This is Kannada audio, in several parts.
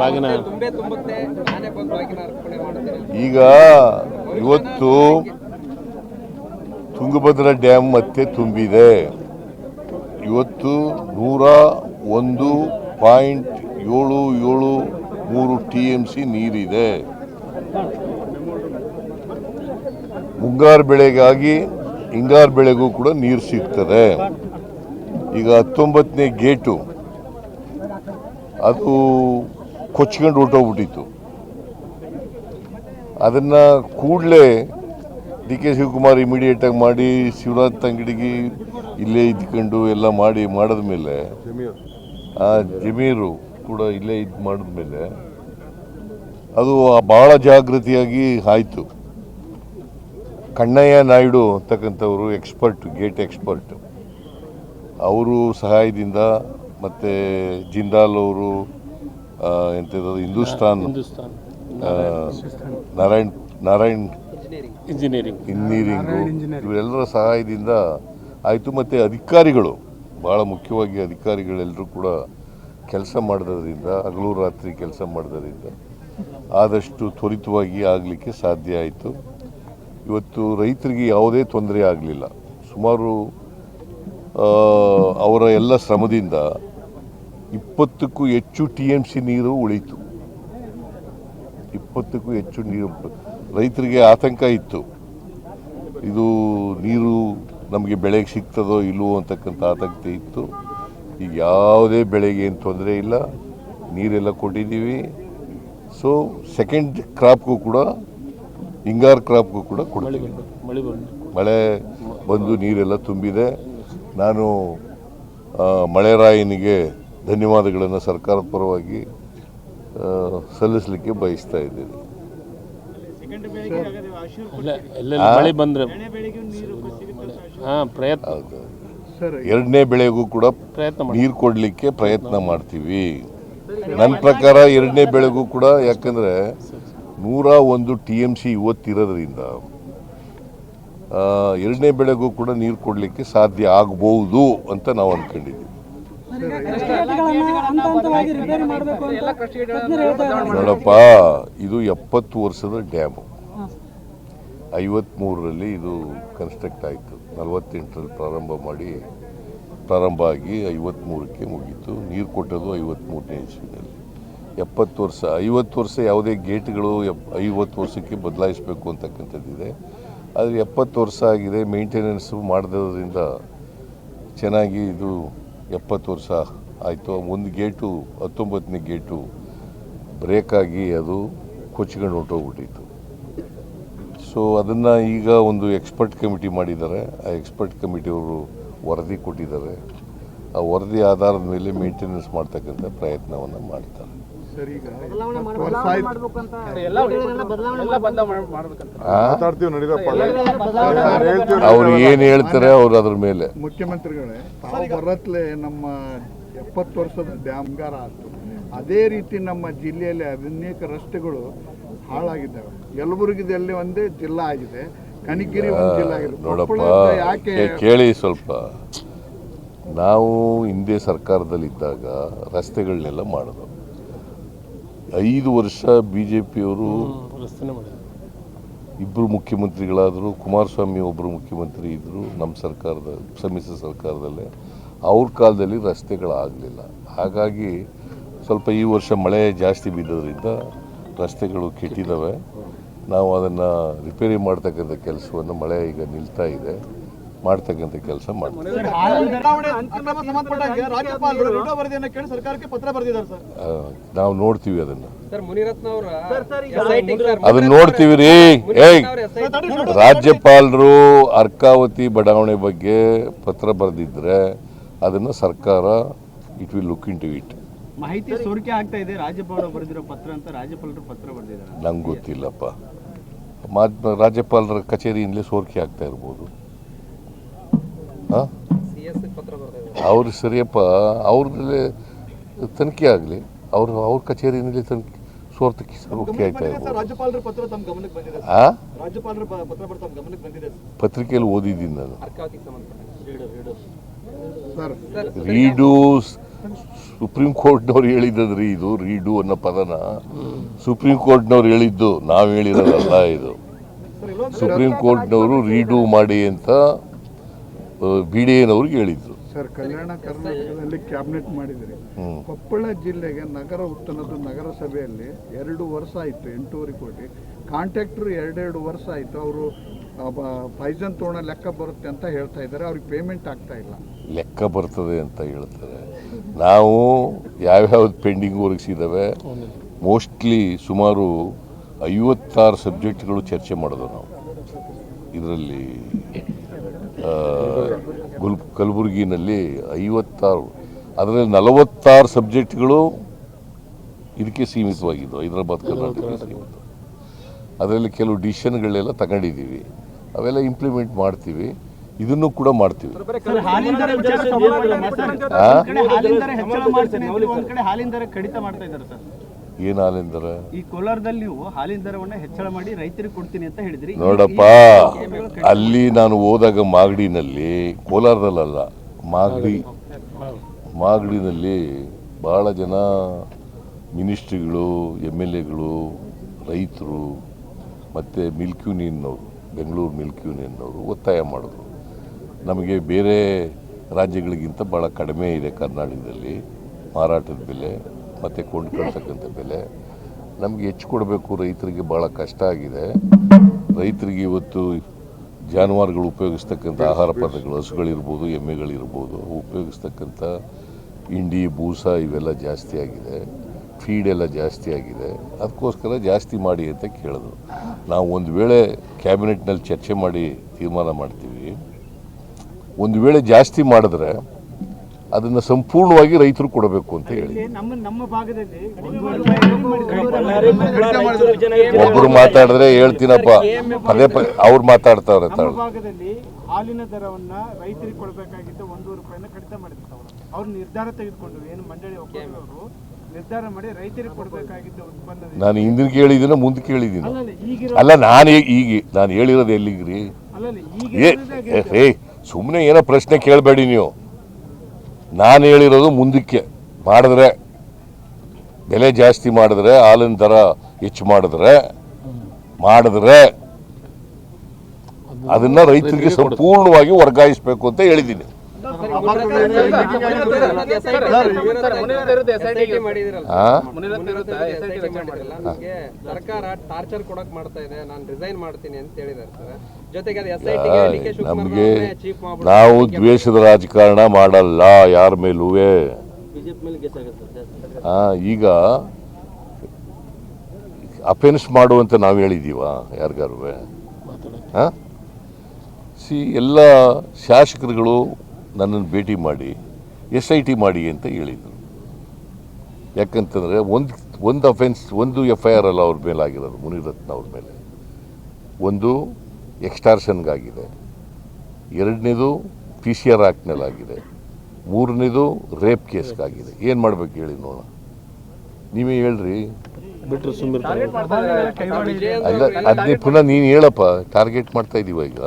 ಬಾಗಿನ. ಈಗ ಇವತ್ತು ತುಂಗಭದ್ರಾ ಡ್ಯಾಮ್ ಮತ್ತೆ ತುಂಬಿದೆ. ಇವತ್ತು ನೂರ ಒಂದು ಪಾಯಿಂಟ್ ಏಳು ಏಳು ಮೂರು ಟಿ ಎಂ ಸಿ ನೀರಿದೆ. ಮುಂಗಾರು ಬೆಳೆಗಾಗಿ ಹಿಂಗಾರು ಬೆಳೆಗೂ ಕೂಡ ನೀರು ಸಿಗ್ತದೆ. ಈಗ ಹತ್ತೊಂಬತ್ತನೇ ಗೇಟು. ಅದು ಕೊಚ್ಕೊಂಡು ಹೊರ್ಟೋಗ್ಬಿಟ್ಟಿತ್ತು. ಅದನ್ನು ಕೂಡಲೇ ಡಿ ಕೆ ಶಿವಕುಮಾರ್ ಇಮಿಡಿಯೇಟಾಗಿ ಮಾಡಿ ಶಿವರಾಜ್ ತಂಗಡಿಗೆ ಇಲ್ಲೇ ಇದ್ಕೊಂಡು ಎಲ್ಲ ಮಾಡಿ ಮಾಡಿದ್ಮೇಲೆ ಆ ಜಮೀರು ಕೂಡ ಇಲ್ಲೇ ಇದು ಮಾಡಿದ್ಮೇಲೆ ಅದು ಭಾಳ ಜಾಗೃತಿಯಾಗಿ ಆಯಿತು. ಕಣ್ಣಯ್ಯ ನಾಯ್ಡು ಅಂತಕ್ಕಂಥವರು ಎಕ್ಸ್ಪರ್ಟ್ ಗೇಟ್ ಎಕ್ಸ್ಪರ್ಟ್ ಅವರು ಸಹಾಯದಿಂದ ಮತ್ತು ಜಿಂದಾಲ್ ಅವರು ಎಂತ ಎಂಥದ್ದು ಹಿಂದೂಸ್ತಾನ್ ನಾರಾಯಣ್ ನಾರಾಯಣ್ ಇಂಜಿನಿಯರಿಂಗ್. ಇಂಜಿನಿಯರಿಂಗು ಇವರೆಲ್ಲರ ಸಹಾಯದಿಂದ ಆಯಿತು. ಮತ್ತು ಅಧಿಕಾರಿಗಳು ಭಾಳ ಮುಖ್ಯವಾಗಿ ಅಧಿಕಾರಿಗಳೆಲ್ಲರೂ ಕೂಡ ಕೆಲಸ ಮಾಡೋದ್ರಿಂದ ಹಗಲು ರಾತ್ರಿ ಕೆಲಸ ಮಾಡೋದ್ರಿಂದ ಆದಷ್ಟು ತ್ವರಿತವಾಗಿ ಆಗಲಿಕ್ಕೆ ಸಾಧ್ಯ ಆಯಿತು. ಇವತ್ತು ರೈತರಿಗೆ ಯಾವುದೇ ತೊಂದರೆ ಆಗಲಿಲ್ಲ. ಸುಮಾರು ಅವರ ಎಲ್ಲ ಶ್ರಮದಿಂದ ಇಪ್ಪತ್ತಕ್ಕೂ ಹೆಚ್ಚು ಟಿ ಎಂ ಸಿ ನೀರು ಉಳಿತು. ಇಪ್ಪತ್ತಕ್ಕೂ ಹೆಚ್ಚು ನೀರು ರೈತರಿಗೆ ಆತಂಕ ಇತ್ತು. ಇದು ನೀರು ನಮಗೆ ಬೆಳೆಗೆ ಸಿಗ್ತದೋ ಇಲ್ಲವೋ ಅಂತಕ್ಕಂಥ ಆತಂಕ ಇತ್ತು. ಈಗ ಯಾವುದೇ ಬೆಳೆಗೆ ಏನು ತೊಂದರೆ ಇಲ್ಲ. ನೀರೆಲ್ಲ ಕೊಟ್ಟಿದ್ದೀವಿ. ಸೊ ಸೆಕೆಂಡ್ ಕ್ರಾಪ್ಗೂ ಕೂಡ ಹಿಂಗಾರು ಕ್ರಾಪ್ಗೂ ಕೂಡ ಕೊಡ್ತೀವಿ. ಮಳೆ ಬಂದು ನೀರೆಲ್ಲ ತುಂಬಿದೆ. ನಾನು ಮಳೆರಾಯನಿಗೆ ಧನ್ಯವಾದಗಳನ್ನು ಸರ್ಕಾರದ ಪರವಾಗಿ ಸಲ್ಲಿಸಲಿಕ್ಕೆ ಬಯಸ್ತಾ ಇದ್ದೀನಿ. ಮಳೆ ಬಂದ್ರೆ ಹಾ ಪ್ರಯತ್ನ ಹೌದು. ಎರಡನೇ ಬೆಳೆಗೂ ಕೂಡ ನೀರು ಕೊಡಲಿಕ್ಕೆ ಪ್ರಯತ್ನ ಮಾಡ್ತೀವಿ. ನನ್ನ ಪ್ರಕಾರ ಎರಡನೇ ಬೆಳೆಗೂ ಕೂಡ ಯಾಕಂದರೆ ನೂರ ಒಂದು ಟಿ ಎಂ ಸಿ ಇವತ್ತಿರೋದ್ರಿಂದ ಆ, ಎರಡನೇ ಬೆಳೆಗೂ ಕೂಡ ನೀರು ಕೊಡಲಿಕ್ಕೆ ಸಾಧ್ಯ ಆಗಬಹುದು ಅಂತ ನಾವು ಅಂದ್ಕೊಂಡಿದ್ದೀವಿ ನೋಡಪ್ಪ, ಇದು ಎಪ್ಪತ್ತು ವರ್ಷದ ಡ್ಯಾಮು. ಐವತ್ತ್ಮೂರರಲ್ಲಿ ಇದು ಕನ್ಸ್ಟ್ರಕ್ಟ್ ಆಯಿತು. ನಲವತ್ತೆಂಟರಲ್ಲಿ ಪ್ರಾರಂಭ ಮಾಡಿ, ಪ್ರಾರಂಭ ಆಗಿ ಐವತ್ತ್ಮೂರಕ್ಕೆ ಮುಗೀತು. ನೀರು ಕೊಟ್ಟದು ಐವತ್ತ್ಮೂರನೇ ಇಸ್ವಿನಲ್ಲಿ. ಎಪ್ಪತ್ತು ವರ್ಷ, ಐವತ್ತು ವರ್ಷ ಯಾವುದೇ ಗೇಟ್ಗಳು ಎಪ್, ಐವತ್ತು ವರ್ಷಕ್ಕೆ ಬದಲಾಯಿಸಬೇಕು ಅಂತಕ್ಕಂಥದ್ದಿದೆ. ಆದರೆ ಎಪ್ಪತ್ತು ವರ್ಷ ಆಗಿದೆ ಮೇಂಟೆನೆನ್ಸು ಮಾಡಿದ್ರಿಂದ ಚೆನ್ನಾಗಿ ಇದು ಎಪ್ಪತ್ತು ವರ್ಷ ಆಯಿತು. ಒಂದು ಗೇಟು, ಹತ್ತೊಂಬತ್ತನೇ ಗೇಟು ಬ್ರೇಕಾಗಿ ಅದು ಕೊಚ್ಕೊಂಡು ಹೊರ್ಟೋಗ್ಬಿಟ್ಟಿತ್ತು. ಸೊ ಅದನ್ನು ಈಗ ಒಂದು ಎಕ್ಸ್ಪರ್ಟ್ ಕಮಿಟಿ ಮಾಡಿದ್ದಾರೆ. ಆ ಎಕ್ಸ್ಪರ್ಟ್ ಕಮಿಟಿಯವರು ವರದಿ ಕೊಟ್ಟಿದ್ದಾರೆ. ಆ ವರದಿ ಆಧಾರದ ಮೇಲೆ ಮೇಂಟೆನೆನ್ಸ್ ಮಾಡ್ತಕ್ಕಂಥ ಪ್ರಯತ್ನವನ್ನು ಮಾಡ್ತಾರೆ. ಅವ್ರು ಏನ್ ಹೇಳ್ತಾರೆ ಅವ್ರು ಅದ್ರ ಮೇಲೆ. ಮುಖ್ಯಮಂತ್ರಿಗಳೇ ತಾವು ಬರತ್ಲೆ ನಮ್ಮ ಎಪ್ಪತ್ತು ವರ್ಷದ ಡ್ಯಾಮ್ಗಾರ ಆಯ್ತು ಅದೇ ರೀತಿ ನಮ್ಮ ಜಿಲ್ಲೆಯಲ್ಲಿ ಅನೇಕ ರಸ್ತೆಗಳು ಹಾಳಾಗಿದ್ದಾವೆ. ಯಲಬುರ್ಗಿದಲ್ಲಿ ಒಂದೇ ಜಿಲ್ಲಾ ಆಗಿದೆ. ಕಣಿಗಿರಿ ಒಂದು ಜಿಲ್ಲಾ ಆಗಿದೆ. ನೋಡಪ್ಪ ಕೊಪ್ಪಳದ ಯಾಕೆ ಕೇಳಿ ಸ್ವಲ್ಪ. ನಾವು ಹಿಂದೆ ಸರ್ಕಾರದಲ್ಲಿದ್ದಾಗ ರಸ್ತೆಗಳನ್ನೆಲ್ಲ ಮಾಡೋದು. ಐದು ವರ್ಷ ಬಿ ಜೆ ಪಿಯವರು ಇಬ್ಬರು ಮುಖ್ಯಮಂತ್ರಿಗಳಾದರು ಕುಮಾರಸ್ವಾಮಿ ಒಬ್ಬರು ಮುಖ್ಯಮಂತ್ರಿ ಇದ್ದರು ನಮ್ಮ ಸರ್ಕಾರದ ಸಮ್ಮಿಶ್ರ ಸರ್ಕಾರದಲ್ಲೇ. ಅವ್ರ ಕಾಲದಲ್ಲಿ ರಸ್ತೆಗಳಾಗಲಿಲ್ಲ. ಹಾಗಾಗಿ ಸ್ವಲ್ಪ ಈ ವರ್ಷ ಮಳೆ ಜಾಸ್ತಿ ಬಿದ್ದೋದ್ರಿಂದ ರಸ್ತೆಗಳು ಕೆಟ್ಟಿದ್ದಾವೆ ನಾವು ಅದನ್ನು ರಿಪೇರಿ ಮಾಡ್ತಕ್ಕಂಥ ಕೆಲಸವನ್ನು ಮಳೆ ಈಗ ನಿಲ್ತಾ ಇದೆ. ಮಾಡ್ತಕ್ಕಂಥ ಕೆಲಸ ಮಾಡ್ತಾರೆ. ರಾಜ್ಯಪಾಲರು ಎರಡೋ ವರದಿಯನ್ನ ಕೇಳಿ ಸರ್ಕಾರಕ್ಕೆ ಪತ್ರ ಬರೆದಿದ್ದಾರೆ ಸರ್. ನಾವು ನೋಡ್ತೀವಿ ಅದನ್ನ. ಸರ್ ಮುನಿರತ್ನ ಅವರ ಅದನ್ನ ನೋಡ್ತೀವಿ ರೀ ಏಯ್ ರಾಜ್ಯಪಾಲರು ಅರ್ಕಾವತಿ ಬಡಾವಣೆ ಬಗ್ಗೆ ಪತ್ರ ಬರೆದಿದ್ರೆ ಅದನ್ನ ಸರ್ಕಾರ it will look into it ಮಾಹಿತಿ ಸೋರಿಕೆ ಆಗ್ತಾ ಇದೆ. ರಾಜ್ಯಪಾಲರು ಬರೆದಿರೋ ಪತ್ರ ಅಂತ ರಾಜ್ಯಪಾಲರು ಪತ್ರ ಬರೆದಿದ್ದಾರೆ. ನಂಗೆ ಗೊತ್ತಿಲ್ಲಪ್ಪ. ಮಾಧ್ಯಮ ರಾಜ್ಯಪಾಲರ ಕಚೇರಿಯಿಂದಲೇ ಸೋರಿಕೆ ಆಗ್ತಾ ಇರ್ಬೋದು ಹಾಂ ಸಿ ಎಸ್ ಪತ್ರ ಬರ್ತಾ ಅವ್ರು ಸರಿಯಪ್ಪ ಅವ್ರದ್ರಲ್ಲೇ ತನಿಖೆ ಆಗಲಿ. ಅವರು ಅವ್ರ ಕಚೇರಿನಲ್ಲಿ ತನಿಖೆ ಸ್ವಾರ್ಥ ಮುಖ್ಯ ಆಯ್ತಾ ಇರ್ಬೋದು ರಾಜ್ಯಪಾಲರ ಪತ್ರ ತಮ್ಮ ಗಮನಕ್ಕೆ ಬಂದಿದೆ ರಾಜ್ಯಪಾಲರ ಪತ್ರ ಬರ್- ತಮ್ಮ ಗಮನಕ್ಕೆ ಬಂದಿದೆ ಪತ್ರಿಕೆಯಲ್ಲಿ ಓದಿದ್ದೀನಿ ನಾನು. ರೀಡು ಸುಪ್ರೀಂ ಕೋರ್ಟ್ನವ್ರು ಹೇಳಿದ್ದದ್ರಿ ಇದು ರೀಡು ಅನ್ನೋ ಪದನ. ಸುಪ್ರೀಂ ಕೋರ್ಟ್ನವ್ರು ಹೇಳಿದ್ದು ನಾವು ಹೇಳಿರೋದಲ್ಲ ಇದು. ಸುಪ್ರೀಂ ಕೋರ್ಟ್ನವರು ರೀಡು ಮಾಡಿ ಅಂತ ಬಿ ಡಿ ಎನವ್ರಿಗೆ ಹೇಳಿದ್ದು. ಸರ್ ಕಲ್ಯಾಣ ಕರ್ನಾಟಕದಲ್ಲಿ ಕ್ಯಾಬಿನೆಟ್ ಮಾಡಿದ್ರಿ ಕೊಪ್ಪಳ ಜಿಲ್ಲೆಗೆ ನಗರ ಉತ್ತನದ ನಗರಸಭೆಯಲ್ಲಿ ಎರಡು ವರ್ಷ ಆಯಿತು ಎಂಟೂವರೆ ಕೋಟಿ. ಕಾಂಟ್ರಾಕ್ಟ್ರು ಎರಡೆರಡು ವರ್ಷ ಆಯಿತು ಅವರು ಪೈಸನ್ ತೋಣ ಲೆಕ್ಕ ಬರುತ್ತೆ ಅಂತ ಹೇಳ್ತಾ ಇದ್ದಾರೆ ಅವ್ರಿಗೆ ಪೇಮೆಂಟ್ ಆಗ್ತಾ ಇಲ್ಲ. ಲೆಕ್ಕ ಬರ್ತದೆ ಅಂತ ಹೇಳ್ತಾರೆ. ನಾವು ಯಾವ್ಯಾವ್ದು ಪೆಂಡಿಂಗ್ ವರ್ಕ್ಸ್ ಇದ್ದಾವೆ ಮೋಸ್ಟ್ಲಿ ಸುಮಾರು ಐವತ್ತಾರು ಸಬ್ಜೆಕ್ಟ್ಗಳು ಚರ್ಚೆ ಮಾಡೋದು ನಾವು. ಇದರಲ್ಲಿ ಕಲಬುರಗಿನಲ್ಲಿ ಐವತ್ತಾರು ಅದರಲ್ಲಿ ನಲವತ್ತಾರು ಸಬ್ಜೆಕ್ಟ್ಗಳು ಇದಕ್ಕೆ ಸೀಮಿತವಾಗಿದ್ದು ಹೈದರಾಬಾದ್ ಕರ್ನಾಟಕ ಸೀಮಿತ. ಅದರಲ್ಲಿ ಕೆಲವು ಡಿಸಿಷನ್ಗಳೆಲ್ಲ ತಗೊಂಡಿದ್ದೀವಿ. ಅವೆಲ್ಲ ಇಂಪ್ಲಿಮೆಂಟ್ ಮಾಡ್ತೀವಿ ಇದನ್ನು ಕೂಡ ಮಾಡ್ತೀವಿ. ಸರ್ ಹಾಲಿನ ಕಡಿತ ಮಾಡ್ತಾ ಇದ್ದಾರೆ ಸರ್. ಏನು ದರ ಈ ಕೋಲಾರದಲ್ಲಿ ನೀವು ಹಾಲಿನ ದರವನ್ನ ಹೆಚ್ಚಳ ಮಾಡಿ ರೈತರಿಗೆ ಕೊಡ್ತೀನಿ ಅಂತ ಹೇಳಿದ್ರಿ. ನೋಡಪ್ಪ ಅಲ್ಲಿ ನಾನು ಹೋದಾಗ ಮಾಗಡಿನಲ್ಲಿ ಕೋಲಾರದಲ್ಲಲ್ಲ ಮಾಗಡಿ. ಮಾಗಡಿನಲ್ಲಿ ಭಾಳ ಜನ ಮಿನಿಸ್ಟ್ರಿಗಳು ಎಂ ಎಲ್ ಎಗಳು ರೈತರು ಮತ್ತು ಮಿಲ್ಕ್ ಯೂನಿಯನ್ನವರು ಬೆಂಗಳೂರು ಮಿಲ್ಕ್ ಯೂನಿಯನ್ನವರು ಒತ್ತಾಯ ಮಾಡಿದ್ರು. ನಮಗೆ ಬೇರೆ ರಾಜ್ಯಗಳಿಗಿಂತ ಭಾಳ ಕಡಿಮೆ ಇದೆ ಕರ್ನಾಟಕದಲ್ಲಿ ಮಾರಾಟದ ಬೆಲೆ. ಮತ್ತು ಕೊಂಡ್ಕೊಳ್ತಕ್ಕಂಥ ಬೆಲೆ. ನಮಗೆ ಹೆಚ್ಚು ಕೊಡಬೇಕು ರೈತರಿಗೆ ಭಾಳ ಕಷ್ಟ ಆಗಿದೆ. ರೈತರಿಗೆ ಇವತ್ತು ಜಾನುವಾರುಗಳು ಉಪಯೋಗಿಸ್ತಕ್ಕಂಥ ಆಹಾರ ಪದಾರ್ಥಗಳು, ಹಸುಗಳಿರ್ಬೋದು, ಎಮ್ಮೆಗಳಿರ್ಬೋದು, ಉಪಯೋಗಿಸ್ತಕ್ಕಂಥ ಇಂಡಿ ಬೂಸ ಇವೆಲ್ಲ ಜಾಸ್ತಿ ಆಗಿದೆ. ಫೀಡ್ ಎಲ್ಲ ಜಾಸ್ತಿ ಆಗಿದೆ. ಅದಕ್ಕೋಸ್ಕರ ಜಾಸ್ತಿ ಮಾಡಿ ಅಂತ ಕೇಳಿದ್ರು. ನಾವು ಒಂದು ವೇಳೆ ಕ್ಯಾಬಿನೆಟ್ನಲ್ಲಿ ಚರ್ಚೆ ಮಾಡಿ ತೀರ್ಮಾನ ಮಾಡ್ತೀವಿ. ಒಂದು ವೇಳೆ ಜಾಸ್ತಿ ಮಾಡಿದ್ರೆ ಅದನ್ನು ಸಂಪೂರ್ಣವಾಗಿ ರೈತರು ಕೊಡಬೇಕು ಅಂತ ಹೇಳಿ. ಒಬ್ಬರು ಮಾತಾಡಿದ್ರೆ ಹೇಳ್ತೀನಪ್ಪ. ಪದೇ ಪದೇ ಅವ್ರು ಮಾತಾಡ್ತಾರೆ ನಮ್ಮ ತಾಳು ಭಾಗದಲ್ಲಿ ಹಾಲಿನ ದರವನ್ನ ರೈತರಿಗೆ ಕೊಡಬೇಕಾಗಿದ್ದ ಒಂದೂವರೆ ರೂಪಾಯಿನ ಕಡಿತ ಮಾಡಿದ್ರು ಅವರು. ಅವ್ರು ನಿರ್ಧಾರ ತೆಗೆದುಕೊಂಡು ಏನು ಮಂಡಳಿ ಒಕ್ಕೂಟದವರು ನಿರ್ಧಾರ ಮಾಡಿ ರೈತರಿಗೆ ಕೊಡಬೇಕಾಗಿದ್ದ ಉತ್ಪನ್ನ ನಾನು ಹಿಂದಿನ ಕೇಳಿದ್ದೀನ ಮುಂದೆ ಕೇಳಿದ್ದೀನಿ. ಅಲ್ಲ ನಾನು ಈಗ ನಾನು ಹೇಳಿರೋದು ಎಲ್ಲಿಗ್ರಿ? ಏ ಸುಮ್ಮನೆ ಏನೋ ಪ್ರಶ್ನೆ ಕೇಳಬೇಡಿ ನೀವು. ನಾನು ಹೇಳಿರೋದು ಮುಂದಕ್ಕೆ ಮಾಡಿದ್ರೆ ಬೆಲೆ ಜಾಸ್ತಿ ಮಾಡಿದ್ರೆ ಹಾಲಿನ ದರ ಹೆಚ್ಚು ಮಾಡಿದ್ರೆ ಮಾಡಿದ್ರೆ ಅದನ್ನ ರೈತರಿಗೆ ಸಂಪೂರ್ಣವಾಗಿ ವರ್ಗಾಯಿಸಬೇಕು ಅಂತ ಹೇಳಿದ್ದೀನಿ. ಸರ್ಕಾರ ಟಾರ್ಚರ್ ಕೊಡಕ್ ಮಾಡ್ತಾ ಇದೆ. ನಾನು ರಿಸೈನ್ ಮಾಡ್ತೀನಿ ಅಂತ ಹೇಳಿದಾರೆ ಸರ್. ಜೊತೆಗೆ ನಮಗೆ ನಾವು ದ್ವೇಷದ ರಾಜಕಾರಣ ಮಾಡಲ್ಲ ಯಾರ ಮೇಲೂ. ಈಗ ಅಫೆನ್ಸ್ ಮಾಡುವಂತ ನಾವು ಹೇಳಿದೀವ ಯಾರಿಗಾರು? ಹಾಂ ಸಿ ಎಲ್ಲ ಶಾಸಕರುಗಳು ನನ್ನನ್ನು ಭೇಟಿ ಮಾಡಿ ಎಸ್ ಐ ಟಿ ಮಾಡಿ ಅಂತ ಹೇಳಿದರು. ಯಾಕಂತಂದರೆ ಒಂದು ಒಂದು ಅಫೆನ್ಸ್ ಒಂದು ಎಫ್ ಐ ಆರ್ ಅಲ್ಲ ಅವ್ರ ಮೇಲೆ ಆಗಿರೋದು ಮುನಿರತ್ನ ಅವ್ರ ಮೇಲೆ. ಒಂದು ಎಕ್ಸ್ಟಾರ್ಷನ್ಗಾಗಿದೆ. ಎರಡನೇದು ಪಿ ಸಿ ಆರ್ ಆಗಿದೆ ಮೂರನೇದು ರೇಪ್ ಕೇಸ್ಗಾಗಿದೆ. ಏನು ಮಾಡ್ಬೇಕು ಹೇಳಿ ನೋಡೋಣ. ನೀವೇ ಹೇಳ್ರಿ. ಬಿಟ್ಟರೆ ಅಲ್ಲ ಅದನ್ನೇ ಪುನಃ ನೀನು ಹೇಳಪ್ಪ ಟಾರ್ಗೆಟ್ ಮಾಡ್ತಾ ಇದ್ದೀವ ಈಗ.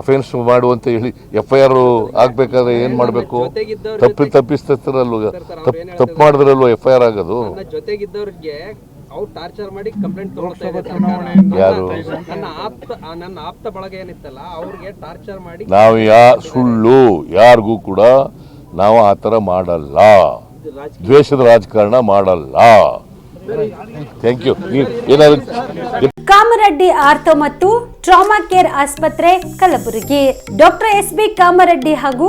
ಅಫೆನ್ಸ್ ಮಾಡುವಂತ ಹೇಳಿ ಎಫ್ ಐ ಆರ್ ಆಗ್ಬೇಕಾದ್ರೆ ಏನು ಮಾಡಬೇಕು? ತಪ್ಪಿ ತಪ್ಪಿಸ್ತಿರಲ್ವ ತಪ್ಪು ತಪ್ಪು ಮಾಡಿದ್ರಲ್ವ ಎಫ್ ಐ ಆರ್ ಆಗೋದು? ನನ್ನ ಜೊತೆಗಿದ್ದವ್ರಿಗೆ ಅವ್ರು ಟಾರ್ಚರ್ ಮಾಡಿ ಕಂಪ್ಲೇಂಟ್ ತಗೊಳ್ತಾ ಇದೆ ಯಾರು? ನನ್ನ ಆಪ್ತ ನನ್ನ ಆಪ್ತ ಬಳಗ ಏನಿತ್ತಲ್ಲ ಅವ್ರಿಗೆ ಟಾರ್ಚರ್ ಮಾಡಿ ನಾವು ಯಾ ಸುಳ್ಳು ಯಾರಿಗೂ ಕೂಡ ನಾವು ಆ ಥರ ಮಾಡಲ್ಲ. ದ್ವೇಷದ ರಾಜಕಾರಣ ಮಾಡಲ್ಲ. ಥ್ಯಾಂಕ್ ಯು ಏನಾದ್ರು ಕಾಮರೆಡ್ಡಿ ಆರ್ಥೋ ಮತ್ತು ಟ್ರಾಮಾ ಕೇರ್ ಆಸ್ಪತ್ರೆ Kalaburagi. Doctor S B Kamareddy ಹಾಗೂ